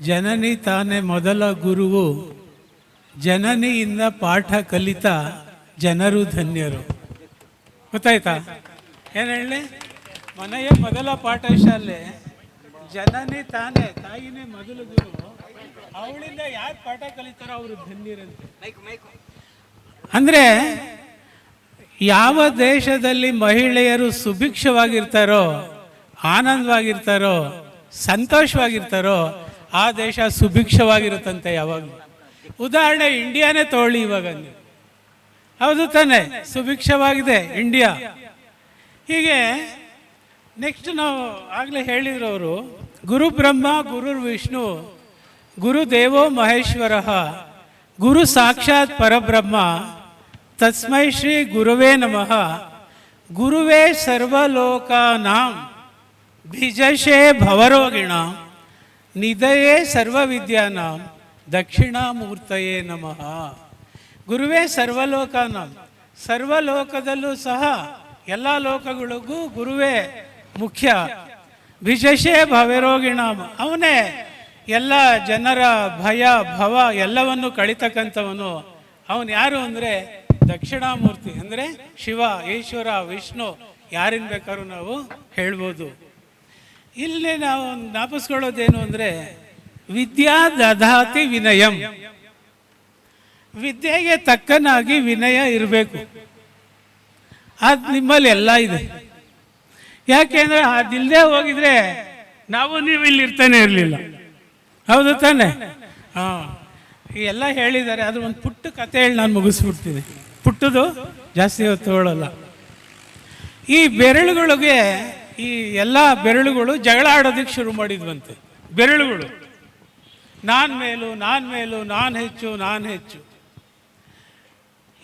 ಜನನಿ ತಾನೇ ಮೊದಲ ಗುರುವು. ಜನನಿಯಿಂದ ಪಾಠ ಕಲಿತ ಜನರು ಧನ್ಯರು. ಗೊತ್ತಾಯ್ತಾ? ಏನು ಹೇಳಿ ಮನೆಯ ಮೊದಲ ಪಾಠಶಾಲೆ. ಜನನಿ ತಾನೇ, ತಾಯಿನೇ ಮೊದಲ ಗುರು. ಅವಳಿಂದ ಯಾರು ಪಾಠ ಕಲಿತಾರೋ ಅವರು ಧನ್ಯರಂತೆ. ಅಂದರೆ ಯಾವ ದೇಶದಲ್ಲಿ ಮಹಿಳೆಯರು ಸುಭಿಕ್ಷವಾಗಿರ್ತಾರೋ, ಆನಂದವಾಗಿರ್ತಾರೋ, ಸಂತೋಷವಾಗಿರ್ತಾರೋ ಆ ದೇಶ ಸುಭಿಕ್ಷವಾಗಿರುತ್ತಂತೆ ಯಾವಾಗಲೂ. ಉದಾಹರಣೆ, ಇಂಡಿಯಾನೇ ತಗೊಳ್ಳಿ ಇವಾಗ ಹೌದು ತಾನೆ, ಸುಭಿಕ್ಷವಾಗಿದೆ ಇಂಡಿಯಾ. ಹೀಗೆ ನೆಕ್ಸ್ಟ್ ನಾವು ಆಗಲೇ ಹೇಳಿದ್ರು ಅವರು ಗುರು ಬ್ರಹ್ಮ, ಗುರು ವಿಷ್ಣು, ಗುರು ದೇವೋ ಮಹೇಶ್ವರ, ಗುರು ಸಾಕ್ಷಾತ್ ಪರಬ್ರಹ್ಮ, ತಸ್ಮೈ ಶ್ರೀ ಗುರುವೇ ನಮಃ, ಗುರುವೇ ಸರ್ವಲೋಕಾನಾಂ, ಭಿಜಶೇ ಭವರೋಗಿಣ. ನಿಧಯೇ ಸರ್ವವಿದ್ಯಾನಾಂ ದಕ್ಷಿಣಾಮೂರ್ತಯೇ ನಮಃ. ಗುರುವೇ ಸರ್ವಲೋಕಾನಾಂ. ಸರ್ವಲೋಕದಲ್ಲೂ ಸಹ ಎಲ್ಲ ಲೋಕಗಳಿಗೂ ಗುರುವೇ ಮುಖ್ಯ. ವಿಶೇಷೇ ಭವರೋಗಿಣಾಂ. ಅವನೇ ಎಲ್ಲ ಜನರ ಭಯ, ಭವ ಎಲ್ಲವನ್ನು ಕಳಿತಕ್ಕಂಥವನು. ಅವನು ಯಾರು ಅಂದರೆ ದಕ್ಷಿಣಾಮೂರ್ತಿ ಅಂದರೆ ಶಿವ, ಈಶ್ವರ, ವಿಷ್ಣು ಯಾರಿಂದ ಬೇಕಾದ್ರೂ ನಾವು ಹೇಳ್ಬೋದು. ಇಲ್ಲಿ ನಾವು ಜ್ಞಾಪಿಸ್ಕೊಳ್ಳೋದೇನು ಅಂದರೆ ವಿದ್ಯಾ ದಧಾತಿ ವಿನಯಂ. ವಿದ್ಯೆಗೆ ತಕ್ಕನಾಗಿ ವಿನಯ ಇರಬೇಕು. ಅದು ನಿಮ್ಮಲ್ಲಿ ಎಲ್ಲ ಇದೆ. ಯಾಕೆಂದ್ರೆ ಅದಿಲ್ಲದೆ ಹೋಗಿದ್ರೆ ನಾವು ನೀವು ಇಲ್ಲಿ ಇರ್ತಾನೆ ಇರಲಿಲ್ಲ. ಹೌದು ತಾನೆ? ಹಾಂ. ಎಲ್ಲ ಹೇಳಿದ್ದಾರೆ ಅದು ಒಂದು ಪುಟ್ಟ ಕತೆ ಹೇಳಿ ನಾನು ಮುಗಿಸ್ಬಿಡ್ತೀನಿ. ಪುಟ್ಟದು ಜಾಸ್ತಿ ಹೊತ್ತು ತಗೊಳ್ಳಲ್ಲ ಈ ಬೆರಳುಗಳಿಗೆ ಈ ಎಲ್ಲ ಬೆರಳುಗಳು ಜಗಳ ಆಡೋದಕ್ಕೆ ಶುರು ಮಾಡಿದ್ವಂತೆ. ಬೆರಳುಗಳು. ನಾನು ಮೇಲು ನಾನು ಮೇಲು, ನಾನು ಹೆಚ್ಚು ನಾನು ಹೆಚ್ಚು.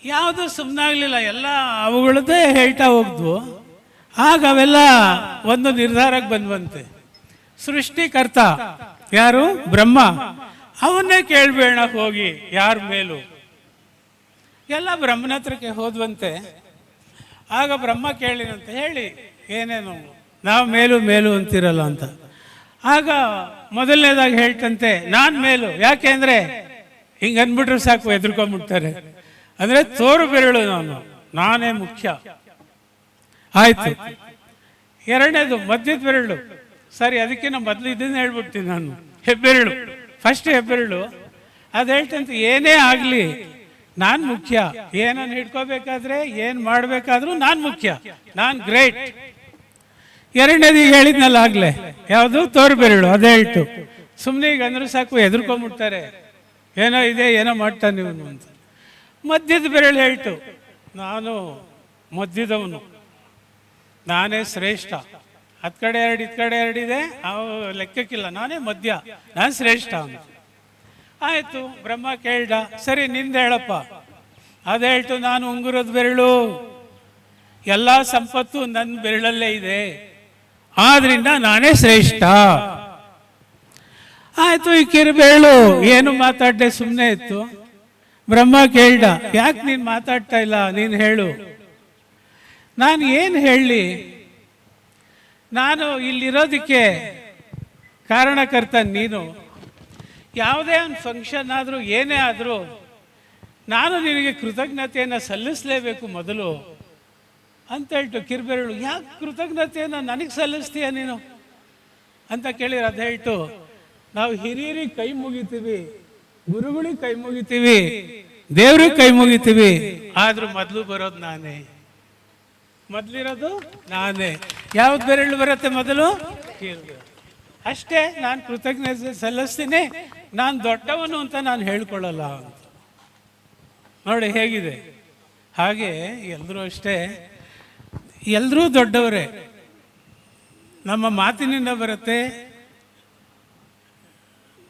ಯಾವುದು ಸುಮ್ಮನಾಗಲಿಲ್ಲ ಎಲ್ಲ ಅವುಗಳದ್ದೇ ಹೇಳ್ತಾ ಹೋಗ್ದು ಆಗ ಅವೆಲ್ಲ ಒಂದು ನಿರ್ಧಾರಕ್ಕೆ ಬಂದ್ವಂತೆ. ಸೃಷ್ಟಿಕರ್ತ ಯಾರು? ಬ್ರಹ್ಮ. ಅವನ್ನೇ ಕೇಳ್ಬೇಡ ಹೋಗಿ, ಯಾರ ಮೇಲೂ? ಎಲ್ಲ ಬ್ರಹ್ಮನ ಹತ್ರಕ್ಕೆ ಹೋದ್ವಂತೆ. ಆಗ ಬ್ರಹ್ಮ ಕೇಳಿನಂತೆ ಹೇಳಿ, ಏನೇನು? ನಾವು ಮೇಲು ಮೇಲು ಅಂತಿರಲ್ಲ ಅಂತ. ಆಗ ಮೊದಲನೇದಾಗಿ ಹೇಳ್ತಂತೆ, ನಾನು ಮೇಲು. ಯಾಕೆ ಅಂದರೆ, ಹಿಂಗೆ ಅಂದ್ಬಿಟ್ರೆ ಸಾಕು ಎದುರ್ಕೊಂಡ್ಬಿಡ್ತಾರೆ ಅಂದರೆ ತೋರು ಬೆರಳು ನಾನು, ನಾನೇ ಮುಖ್ಯ. ಆಯ್ತು. ಎರಡನೇದು, ಮಧ್ಯದ ಬೆರಳು. ಸರಿ ಅದಕ್ಕೆ ನಾವು ಮೊದಲು ಇದನ್ನ ಹೇಳ್ಬಿಡ್ತೀನಿ ನಾನು. ಹೆಬ್ಬೆರಳು. ಫಸ್ಟ್ ಹೆಬ್ಬೆರಳು. ಅದು ಹೇಳ್ತಂತೆ, ಏನೇ ಆಗಲಿ, ನಾನು ಮುಖ್ಯ. ಏನನ್ನು ಹಿಡ್ಕೋಬೇಕಾದ್ರೆ, ಏನು ಮಾಡಬೇಕಾದ್ರೂ ನಾನು ಮುಖ್ಯ. ನಾನು ಗ್ರೇಟ್. ಎರಡನೇದು ಈಗ ಹೇಳಿದ್ನಲ್ಲ ಆಗ್ಲೇ. ಯಾವುದು? ತೋರು ಬೆರಳು ಅದೇ ಹೇಳ್ತು. ಸುಮ್ಮನೆ ಈಗ ಅಂದ್ರೆ ಸಾಕು ಎದುರ್ಕೊಂಡ್ಬಿಡ್ತಾರೆ ಏನೋ ಇದೆ, ಏನೋ ಮಾಡ್ತಾನೆ ಇವನು ಅಂತ. ಮಧ್ಯದ ಬೆರಳು ಹೇಳ್ತು. ನಾನು ಮಧ್ಯದವನು ನಾನೇ ಶ್ರೇಷ್ಠ. ಹತ್ತು ಕಡೆ ಎರಡು ಇತ್ತು ಕಡೆ ಎರಡಿದೆ ಅವು ಲೆಕ್ಕಕ್ಕಿಲ್ಲ. ನಾನೇ ಮಧ್ಯ ನಾನು ಶ್ರೇಷ್ಠ ಅವನು ಆಯಿತು, ಬ್ರಹ್ಮ ಕೇಳ್ದ. ಸರಿ, ನಿಂದ ಹೇಳಪ್ಪ. ಅದು ಹೇಳ್ತು, ನಾನು ಉಂಗುರದ ಬೆರಳು. ಎಲ್ಲ ಸಂಪತ್ತು ನನ್ನ ಬೆರಳಲ್ಲೇ ಇದೆ. ಆದ್ರಿಂದ ನಾನೇ ಶ್ರೇಷ್ಠ. ಆಯಿತು, ಈ ಕಿರುಬೇಳು ಏನು ಮಾತಾಡ್ದೆ ಸುಮ್ಮನೆ ಇತ್ತು. ಬ್ರಹ್ಮ ಕೇಳ್ದ, ಯಾಕೆ ನೀನು ಮಾತಾಡ್ತಾ ಇಲ್ಲ, ನೀನು ಹೇಳು. ನಾನು ಏನು ಹೇಳಲಿ ನಾನು ಇಲ್ಲಿರೋದಕ್ಕೆ ಕಾರಣಕರ್ತ ನೀನು. ಯಾವುದೇ ಒಂದು ಫಂಕ್ಷನ್ ಆದರೂ ಏನೇ ಆದರೂ ನಾನು ನಿನಗೆ ಕೃತಜ್ಞತೆಯನ್ನು ಸಲ್ಲಿಸಲೇಬೇಕು ಮೊದಲು. ಅಂತ ಹೇಳ್ತು ಕಿರ್ಬೆರಳು, ಯಾಕೆ ಕೃತಜ್ಞತೆಯನ್ನು ನನಗೆ ಸಲ್ಲಿಸ್ತೀಯ ನೀನು? ಅಂತ ಕೇಳಿದ್ರೆ. ಅದು ಹೇಳ್ತು, ನಾವು ಹಿರಿಯರಿಗೆ ಕೈ ಮುಗಿತೀವಿ, ಗುರುಗಳಿಗೆ ಕೈ ಮುಗಿತೀವಿ, ದೇವ್ರಿಗೆ ಕೈ ಮುಗಿತೀವಿ, ಆದ್ರೂ ಮೊದಲು ಬರೋದು ನಾನೇ. ಮೊದಲಿರೋದು ನಾನೇ. ಯಾವ್ದು ಬೆರಳು ಬರುತ್ತೆ ಮೊದಲು? ಅಷ್ಟೇ, ನಾನು ಕೃತಜ್ಞತೆ ಸಲ್ಲಿಸ್ತೀನಿ, ನಾನು ದೊಡ್ಡವನು ಅಂತ ನಾನು ಹೇಳ್ಕೊಳ್ಳಲ್ಲ ನೋಡಿ ಹೇಗಿದೆ. ಹಾಗೆ ಎಲ್ಲರೂ ಅಷ್ಟೇ ಎಲ್ಲರೂ ದೊಡ್ಡವರೇ. ನಮ್ಮ ಮಾತಿನಿಂದ ಬರುತ್ತೆ,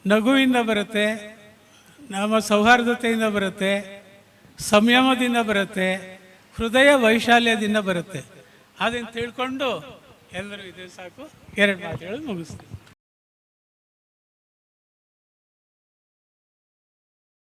ನಗುವಿಂದ ಬರುತ್ತೆ, ನಮ್ಮ ಸೌಹಾರ್ದತೆಯಿಂದ ಬರುತ್ತೆ, ಸಂಯಮದಿಂದ ಬರುತ್ತೆ, ಹೃದಯ ವೈಶಾಲ್ಯದಿಂದ ಬರುತ್ತೆ. ಅದನ್ನು ತಿಳ್ಕೊಂಡು ಎಲ್ಲರೂ ಇದೆ ಸಾಕು. ಎರಡು ಮಾತುಗಳು ಮುಗಿಸ್ತೀನಿ.